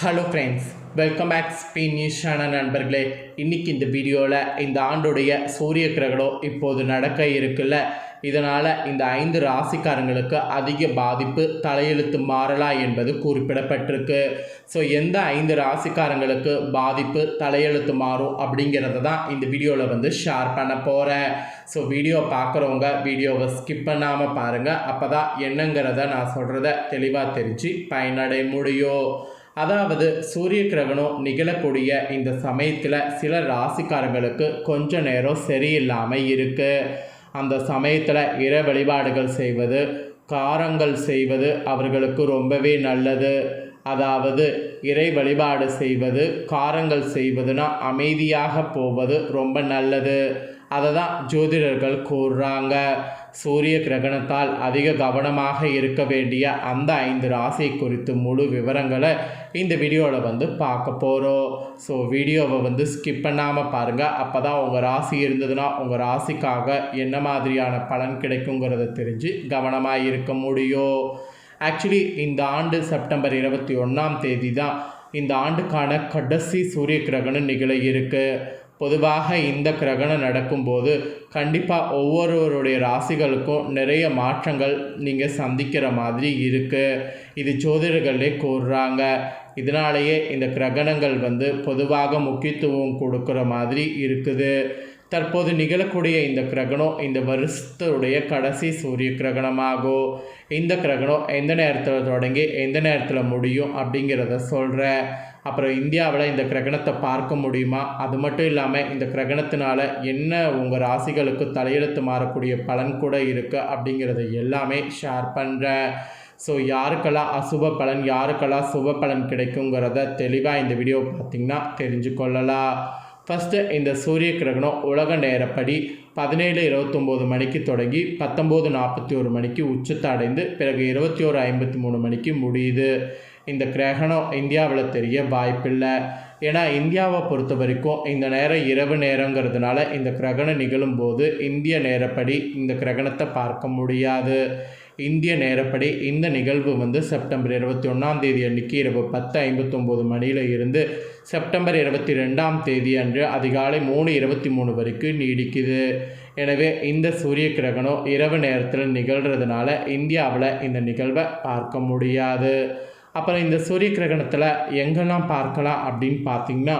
Hello friends welcome back spin news channel நண்பர்களே. இன்னைக்கு இந்த வீடியோவில் இந்த ஆண்டுடைய சூரிய கிரகணம் இப்போது நடக்க இருக்குல்ல. இதனால் இந்த ஐந்து ராசிக்காரங்களுக்கு அதிக பாதிப்பு தலையெழுத்து மாறலாம் என்பது குறிப்பிடப்பட்டிருக்கு. ஸோ எந்த ஐந்து ராசிக்காரங்களுக்கு பாதிப்பு தலையெழுத்து மாறும் அப்படிங்கிறத தான் இந்த வீடியோவில் வந்து ஷேர் பண்ண போகிறேன் ஸோ வீடியோ பார்க்குறவங்க வீடியோவை ஸ்கிப் பண்ணாமல் பாருங்கள் அப்போ தான் என்னங்கிறத நான் சொல்கிறத தெளிவாக தெரிஞ்சு பயனடைய முடியும். அதாவது சூரிய கிரகணம் நிகழக்கூடிய இந்த சமயத்தில் சில ராசிக்காரங்களுக்கு கொஞ்ச நேரம் சரியில்லாமல் இருக்குது அந்த சமயத்தில் இற வழிபாடுகள் செய்வது காரங்கள் செய்வது அவர்களுக்கு ரொம்பவே நல்லது. அதாவது இறை வழிபாடு செய்வது காரங்கள் செய்வதுனா அமைதியாக போவது ரொம்ப நல்லது. அதை தான் ஜோதிடர்கள் கூறுறாங்க. சூரிய கிரகணத்தால் அதிக கவனமாக இருக்க வேண்டிய அந்த ஐந்து ராசி குறித்து முழு விவரங்களை இந்த வீடியோவில் வந்து பார்க்க போகிறோம் ஸோ வீடியோவை வந்து ஸ்கிப் பண்ணாமல் பாருங்கள் அப்போ தான் உங்கள் ராசி இருந்ததுன்னா உங்கள் ராசிக்காக என்ன மாதிரியான பலன் கிடைக்குங்கிறத தெரிஞ்சு கவனமாக இருக்க முடியும். ஆக்சுவலி இந்த ஆண்டு செப்டம்பர் இருபத்தி ஒன்றாம் தேதி தான் இந்த ஆண்டுக்கான கடைசி சூரிய கிரகணம் நிகழ இருக்கு. பொதுவாக இந்த கிரகணம் நடக்கும்போது கண்டிப்பாக ஒவ்வொருவருடைய ராசிகளுக்கும் நிறைய மாற்றங்கள் நீங்கள் சந்திக்கிற மாதிரி இருக்குது இது ஜோதிடர்களே கூறுறாங்க. இதனாலேயே இந்த கிரகணங்கள் வந்து பொதுவாக முக்கியத்துவம் கொடுக்குற மாதிரி இருக்குது. தற்போது நிகழக்கூடிய இந்த கிரகணம் இந்த வருஷத்துடைய கடைசி சூரிய கிரகணமாகும். இந்த கிரகணம் எந்த நேரத்தில் தொடங்கி எந்த நேரத்தில் முடியும் அப்படிங்கிறத சொல்கிறேன் அப்புறம் இந்தியாவில் இந்த கிரகணத்தை பார்க்க முடியுமா? அது மட்டும் இல்லாமல் இந்த கிரகணத்தினால என்ன உங்கள் ராசிகளுக்கு தலையெழுத்து மாறக்கூடிய பலன் கூட இருக்குது அப்படிங்கிறத எல்லாமே ஷேர் பண்ணுறேன் ஸோ யாருக்கெல்லாம் அசுப பலன் யாருக்கெல்லாம் சுப பலன் கிடைக்குங்கிறத தெளிவாக இந்த வீடியோ பார்த்திங்கன்னா தெரிஞ்சு கொள்ளலாம். ஃபஸ்ட்டு இந்த சூரிய கிரகணம் உலக நேரப்படி பதினேழு இருபத்தொம்போது மணிக்கு தொடங்கி பத்தொம்போது நாற்பத்தி ஒரு மணிக்கு உச்சத்தை அடைந்து பிறகு இருபத்தி ஒரு ஐம்பத்தி மூணு மணிக்கு முடியுது. இந்த கிரகணம் இந்தியாவில் தெரிய வாய்ப்பில்லை. ஏன்னா இந்தியாவை பொறுத்த வரைக்கும் இந்த நேரம் இரவு நேரங்கிறதுனால இந்த கிரகணம் நிகழும்போது இந்திய நேரப்படி இந்த கிரகணத்தை பார்க்க முடியாது. இந்திய நேரப்படி இந்த நிகழ்வு வந்து செப்டம்பர் இருபத்தி ஒன்றாம் தேதி அன்னைக்கு இரவு பத்து ஐம்பத்தொம்போது மணியில் இருந்து செப்டம்பர் இருபத்தி ரெண்டாம் தேதி அன்று அதிகாலை மூணு இருபத்தி மூணு வரைக்கும் நீடிக்குது. எனவே இந்த சூரிய கிரகணம் இரவு நேரத்தில் நிகழ்கிறதுனால இந்தியாவில் இந்த நிகழ்வை பார்க்க முடியாது. அப்புறம் இந்த சூரிய கிரகணத்தில் எங்கெல்லாம் பார்க்கலாம் அப்படின்னு பார்த்தீங்கன்னா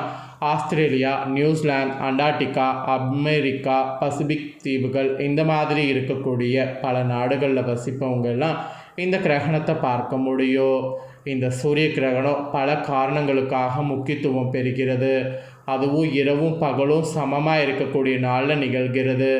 Australia New Zealand Antarctica America Pacific தீவுகள் இந்த மாதிரி இருக்கக்கூடிய பல நாடுகளில் வசிப்பவங்கெல்லாம் இந்த கிரகணத்தை பார்க்க முடியும். இந்த சூரிய கிரகணம் பல காரணங்களுக்காக முக்கியத்துவம் பெறுகிறது. அதுவும் இரவும் பகலும் சமமாக இருக்கக்கூடிய நாளில் நிகழ்கிறது.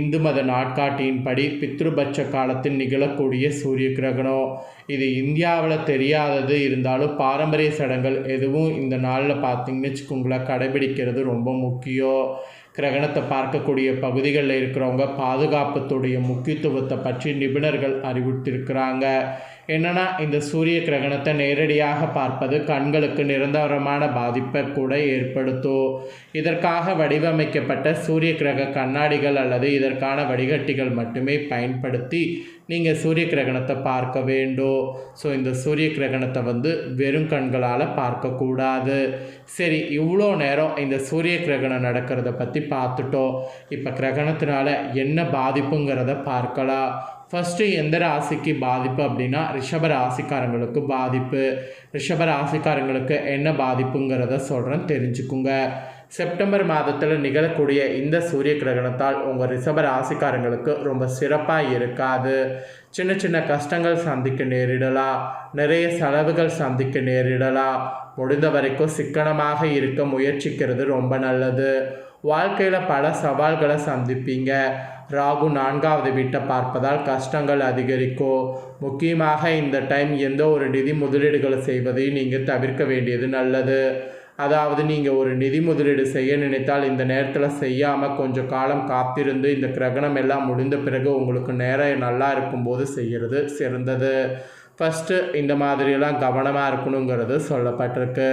இந்து மத நாட்காட்டியின்படி பித்ருபட்ச காலத்தில் நிகழக்கூடிய சூரிய கிரகணம். இது இந்தியாவில் தெரியாதது. இருந்தாலும் பாரம்பரிய சடங்குகள் எதுவும் இந்த நாளில் பார்த்தீங்கன்னு வச்சுக்கோங்களேன் கடைபிடிக்கிறது ரொம்ப முக்கியம். கிரகணத்தை பார்க்கக்கூடிய பகுதிகளில் இருக்கிறவங்க பாதுகாப்பத்துடைய முக்கியத்துவத்தை பற்றி நிபுணர்கள் அறிவுறுத்திருக்கிறாங்க என்னென்னா இந்த சூரிய கிரகணத்தை நேரடியாக பார்ப்பது கண்களுக்கு நிரந்தரமான பாதிப்பை கூட ஏற்படுத்தும் இதற்காக வடிவமைக்கப்பட்ட சூரிய கிரக கண்ணாடிகள் அல்லது இதற்கான வடிகட்டிகள் மட்டுமே பயன்படுத்தி நீங்கள் சூரிய கிரகணத்தை பார்க்க வேண்டும். ஸோ இந்த சூரிய கிரகணத்தை வந்து வெறும் கண்களால் பார்க்கக்கூடாது சரி இவ்வளோ நேரம் இந்த சூரிய கிரகணம் நடக்கிறத பற்றி பார்த்துட்டோம். இப்போ கிரகணத்தினால என்ன பாதிப்புங்கிறத பார்க்கலாம். ஃபஸ்ட்டு எந்த ராசிக்கு பாதிப்பு அப்படின்னா ரிஷப ராசிக்காரங்களுக்கு பாதிப்பு. ரிஷப ராசிக்காரங்களுக்கு என்ன பாதிப்புங்கிறத சொல்கிறேன் தெரிஞ்சுக்குங்க. செப்டம்பர் மாதத்தில் நிகழக்கூடிய இந்த சூரிய கிரகணத்தால் உங்கள் ரிஷப ராசிக்காரங்களுக்கு ரொம்ப சிறப்பாக இருக்காது. சின்ன சின்ன கஷ்டங்கள் சந்திக்க நேரிடலாம். நிறைய செலவுகள் சந்திக்க நேரிடலாம். முடிந்த வரைக்கும் சிக்கனமாக இருக்க முயற்சிக்கிறது ரொம்ப நல்லது. வாழ்க்கையில் பல சவால்களை சந்திப்பீங்க. ராகு நான்காவது வீட்டை பார்ப்பதால் கஷ்டங்கள் அதிகரிக்கும். முக்கியமாக இந்த டைம் எந்த ஒரு நிதி முதலீடுகளை செய்வதையும் நீங்கள் தவிர்க்க வேண்டியது நல்லது. அதாவது நீங்கள் ஒரு நிதி முதலீடு செய்ய நினைத்தால் இந்த நேரத்தில் செய்யாமல் கொஞ்சம் காலம் காத்திருந்து இந்த கிரகணம் எல்லாம் முடிந்த பிறகு உங்களுக்கு நேரம் நல்லா இருக்கும்போது செய்கிறது சிறந்தது. ஃபஸ்ட்டு இந்த மாதிரியெல்லாம் கவனமாக இருக்கணுங்கிறது சொல்லப்பட்டிருக்கு.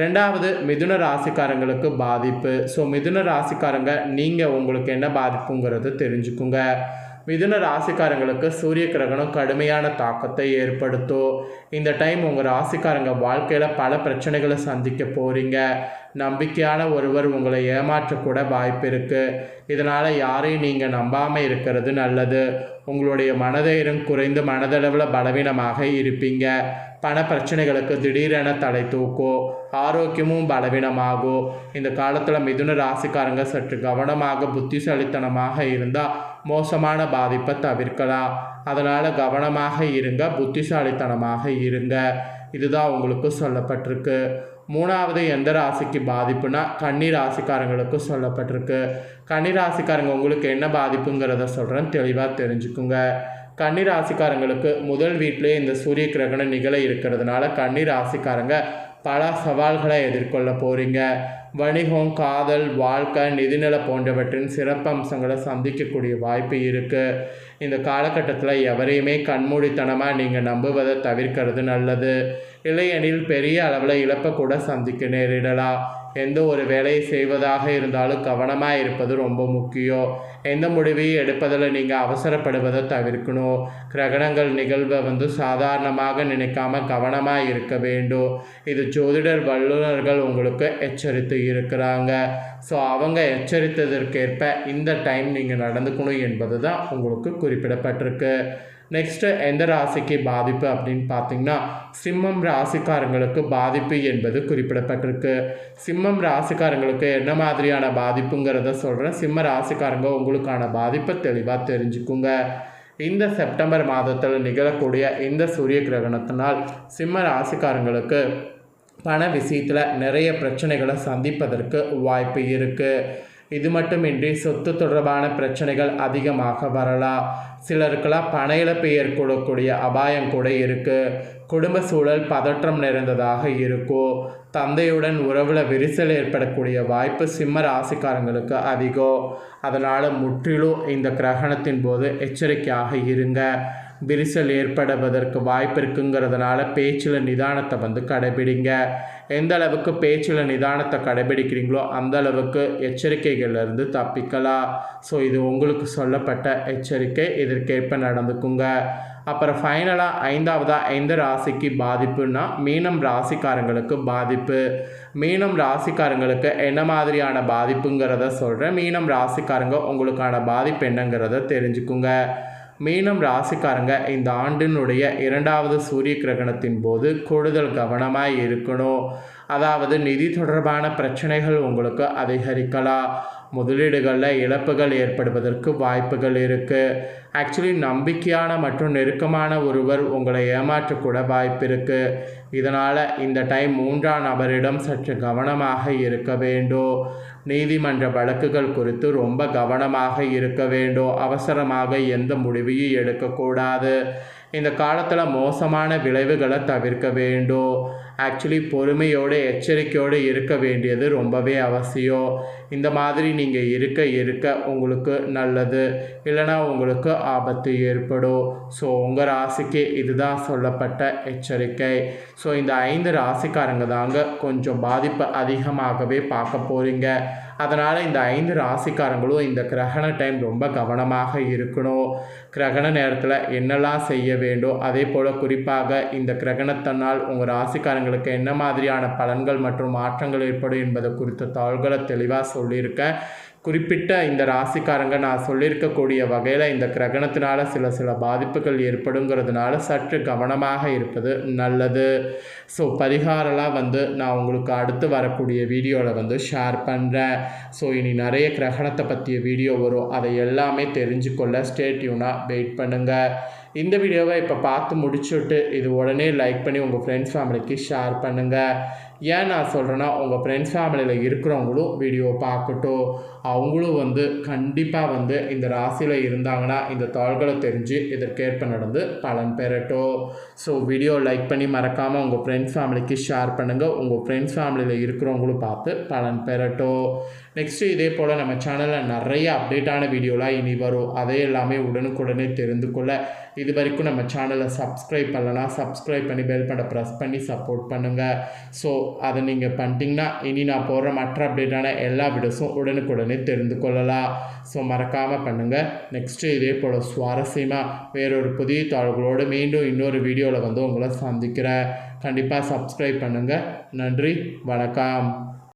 ரெண்டாவது மிதுன ராசிக்காரங்களுக்கு பாதிப்பு. ஸோ மிதுன ராசிக்காரங்க நீங்கள் உங்களுக்கு என்ன பாதிப்புங்கிறது தெரிஞ்சுக்குங்க. மிதுன ராசிக்காரங்களுக்கு சூரிய கிரகணம் கடுமையான தாக்கத்தை ஏற்படுத்தும் இந்த டைம் உங்கள் ராசிக்காரங்க வாழ்க்கையில் பல பிரச்சனைகளை சந்திக்க போகிறீங்க நம்பிக்கையான ஒருவர் உங்களை ஏமாற்றக்கூட வாய்ப்பு இருக்குது இதனால் யாரையும் நீங்கள் நம்பாமல் இருக்கிறது நல்லது. உங்களுடைய மனதைரம் குறைந்து மனதளவில் பலவீனமாக இருப்பீங்க. பண பிரச்சனைகளுக்கு திடீரென தலை தூக்கும் ஆரோக்கியமும் பலவீனமாகும் இந்த காலத்தில் மிதுன ராசிக்காரங்க சற்று கவனமாக புத்திசாலித்தனமாக இருந்தால் மோசமான பாதிப்பை தவிர்க்கலாம். அதனால் கவனமாக இருங்க புத்திசாலித்தனமாக இருங்க. இதுதான் உங்களுக்கு சொல்லப்பட்டிருக்கு. மூணாவது எந்த ராசிக்கு பாதிப்புனா கன்னி ராசிக்காரங்களுக்கு சொல்லப்பட்டிருக்கு. கன்னி ராசிக்காரங்க உங்களுக்கு என்ன பாதிப்புங்கிறத சொல்கிறேன் தெளிவாக தெரிஞ்சுக்குங்க. கன்னி ராசிக்காரங்களுக்கு முதல் வீட்டிலே இந்த சூரிய கிரகணம் நிகழ இருக்கிறதுனால கன்னி ராசிக்காரங்க பல சவால்களை எதிர்கொள்ள போகிறீங்க வணிகம் காதல் வாழ்க்கை நிதிநிலை போன்றவற்றின் சிறப்பம்சங்களை சந்திக்கக்கூடிய வாய்ப்பு இருக்குது இந்த காலகட்டத்தில் எவரையுமே கண்மூடித்தனமாக நீங்கள் நம்புவதை தவிர்க்கிறது நல்லது. இல்லையெனில் பெரிய அளவில் இழப்பை கூட சந்திக்க நேரிடலாம். எந்த ஒரு வேலையை செய்வதாக இருந்தாலும் கவனமாக இருப்பது ரொம்ப முக்கியம். எந்த முடிவையும் எடுப்பதில் நீங்கள் அவசரப்படுவதை தவிர்க்கணும். கிரகணங்கள் நிகழ்வை வந்து சாதாரணமாக நினைக்காம கவனமாக இருக்க வேண்டும். இது ஜோதிடர் வல்லுநர்கள் உங்களுக்கு எச்சரித்து இருக்கிறாங்க. ஸோ அவங்க எச்சரித்ததற்கேற்ப இந்த டைம் நீங்கள் நடந்துக்கணும் என்பது தான் உங்களுக்கு குறிப்பிடப்பட்டிருக்கு. நெக்ஸ்ட்டு எந்த ராசிக்கு பாதிப்பு அப்படின்னு பார்த்தீங்கன்னா சிம்மம் ராசிக்காரங்களுக்கு பாதிப்பு என்பது குறிப்பிடப்பட்டிருக்கு. சிம்மம் ராசிக்காரங்களுக்கு என்ன மாதிரியான பாதிப்புங்கிறத சொல்கிறேன் சிம்ம ராசிக்காரங்க உங்களுக்கான பாதிப்பை தெளிவாக தெரிஞ்சுக்குங்க. இந்த செப்டம்பர் மாதத்தில் நிகழக்கூடிய இந்த சூரிய கிரகணத்தினால் சிம்ம ராசிக்காரங்களுக்கு பண விஷயத்தில் நிறைய பிரச்சனைகளை சந்திப்பதற்கு வாய்ப்பு இருக்குது இது மட்டுமின்றி சொத்து தொடர்பான பிரச்சனைகள் அதிகமாக வரலாம். சிலருக்கெல்லாம் பண இழப்பு ஏற்படக்கூடிய அபாயம் கூட இருக்குது குடும்ப சூழல் பதற்றம் நிறைந்ததாக இருக்கும். தந்தையுடன் உறவில் விரிசல் ஏற்படக்கூடிய வாய்ப்பு சிம்ம ராசிக்காரங்களுக்கு அதிகம். அதனால் முற்றிலும் இந்த கிரகணத்தின் போது எச்சரிக்கையாக இருங்க. விரிசல் ஏற்படுவதற்கு வாய்ப்பு இருக்குங்கிறதுனால பேச்சில் நிதானத்தை வந்து கடைபிடிங்க. எந்த அளவுக்கு பேச்சில் நிதானத்தை கடைபிடிக்கிறீங்களோ அந்த அளவுக்கு எச்சரிக்கைகள்லேருந்து தப்பிக்கலாம். ஸோ இது உங்களுக்கு சொல்லப்பட்ட எச்சரிக்கை. இதற்கேற்ப நடந்துக்குங்க. அப்புறம் ஃபைனலாக ஐந்தாவதாக எந்த ராசிக்கு பாதிப்புன்னா மீனம் ராசிக்காரங்களுக்கு பாதிப்பு. மீனம் ராசிக்காரங்களுக்கு என்ன மாதிரியான பாதிப்புங்கிறத சொல்கிறேன் மீனம் ராசிக்காரங்க உங்களுக்கான பாதிப்பு என்னங்கிறத தெரிஞ்சுக்குங்க. மீனம் ராசிக்காரங்க இந்த ஆண்டினுடைய இரண்டாவது சூரிய கிரகணத்தின் போது கூடுதல் கவனமாக இருக்கணும். அதாவது நிதி தொடர்பான பிரச்சனைகள் உங்களுக்கு அதிகரிக்கலாம். முதலீடுகளில் இழப்புகள் ஏற்படுவதற்கு வாய்ப்புகள் இருக்குது ஆக்சுவலி நம்பிக்கையான மற்றும் நெருக்கமான ஒருவர் உங்களை ஏமாற்றக்கூட வாய்ப்பு இருக்குது இதனால் இந்த டைம் மூன்றாம் நபரிடம் சற்று கவனமாக இருக்க வேண்டும். நீதிமன்ற வழக்குகள் குறித்து ரொம்ப கவனமாக இருக்க வேண்டும் அவசரமாக எந்த முடிவையும் எடுக்கக்கூடாது. இந்த காலத்தில் மோசமான விளைவுகளை தவிர்க்க வேண்டும். ஆக்சுவலி பொறுமையோடு எச்சரிக்கையோடு இருக்க வேண்டியது ரொம்பவே அவசியம். இந்த மாதிரி நீங்கள் இருக்க இருக்க உங்களுக்கு நல்லது. இல்லைனா உங்களுக்கு ஆபத்து ஏற்படும். ஸோ உங்கள் ராசிக்கு இதுதான் சொல்லப்பட்ட எச்சரிக்கை. ஸோ இந்த ஐந்து ராசிக்காரங்க தாங்க கொஞ்சம் பாதிப்பு அதிகமாகவே பார்க்க போகிறீங்க அதனால் இந்த ஐந்து ராசிக்காரங்களும் இந்த கிரகண டைம் ரொம்ப கவனமாக இருக்கணும். கிரகண நேரத்தில் என்னெல்லாம் செய்ய வேண்டும்? அதே போல் குறிப்பாக இந்த கிரகணத்தினால் உங்கள் ராசிக்காரங்களுக்கு என்ன மாதிரியான பலன்கள் மற்றும் மாற்றங்கள் ஏற்படும் என்பது குறித்த தாள்களை தெளிவாக சொல்லியிருக்கேன். குறிப்பிட்ட இந்த ராசிக்காரங்க நான் சொல்லியிருக்கக்கூடிய வகையில் இந்த கிரகணத்தினால சில சில பாதிப்புகள் ஏற்படுங்கிறதுனால சற்று கவனமாக இருப்பது நல்லது. ஸோ பரிகாரம்லாம் வந்து நான் உங்களுக்கு அடுத்து வரக்கூடிய வீடியோவில் வந்து ஷேர் பண்ணுறேன் ஸோ இனி நிறைய கிரகணத்தை பற்றிய வீடியோ வரும். அதை எல்லாமே தெரிஞ்சுக்கொள்ள ஸ்டேட்யூனாக வெயிட் பண்ணுங்கள் இந்த வீடியோவை இப்போ பார்த்து முடிச்சுட்டு இது உடனே லைக் பண்ணி உங்கள் ஃப்ரெண்ட்ஸ் ஃபேமிலிக்கு ஷேர் பண்ணுங்கள் ஏன் நான் சொல்கிறேன்னா உங்கள் ஃப்ரெண்ட்ஸ் ஃபேமிலியில் இருக்கிறவங்களும் வீடியோ பார்க்கட்டும். அவங்களும் வந்து கண்டிப்பாக வந்து இந்த ராசியில் இருந்தாங்கன்னா இந்த தாள்களை தெரிஞ்சு இதற்கேற்ப நடந்து பலன் பெறட்டும். ஸோ வீடியோ லைக் பண்ணி மறக்காமல் உங்கள் ஃப்ரெண்ட்ஸ் ஃபேமிலிக்கு ஷேர் பண்ணுங்கள் உங்கள் ஃப்ரெண்ட்ஸ் ஃபேமிலியில் இருக்கிறவங்களும் பார்த்து பலன் பெறட்டும். நெக்ஸ்ட்டு இதே போல் நம்ம சேனலில் நிறைய அப்டேட்டான வீடியோலாம் இனி வரும். அதே எல்லாமே உடனுக்குடனே தெரிந்து கொள்ள. இது வரைக்கும் நம்ம சேனலை சப்ஸ்கிரைப் பண்ணலாம் சப்ஸ்கிரைப் பண்ணி பெல் பண்ண ப்ரெஸ் பண்ணி சப்போர்ட் பண்ணுங்கள் ஸோ அதை நீங்கள் பண்ணிட்டீங்கன்னா இனி நான் போடுற மற்ற அப்டேட்டான எல்லா வீடியோஸும் உடனுக்குடனே தெரிந்து கொள்ளலாம் ஸோ மறக்காமல் பண்ணுங்கள் நெக்ஸ்ட்டு இதே போல் சுவாரஸ்யமாக வேறொரு புதிய தாள்களோடு மீண்டும் இன்னொரு வீடியோவில் வந்து உங்களை சந்திக்கிறேன். கண்டிப்பாக சப்ஸ்கிரைப் பண்ணுங்கள் நன்றி. வணக்கம்.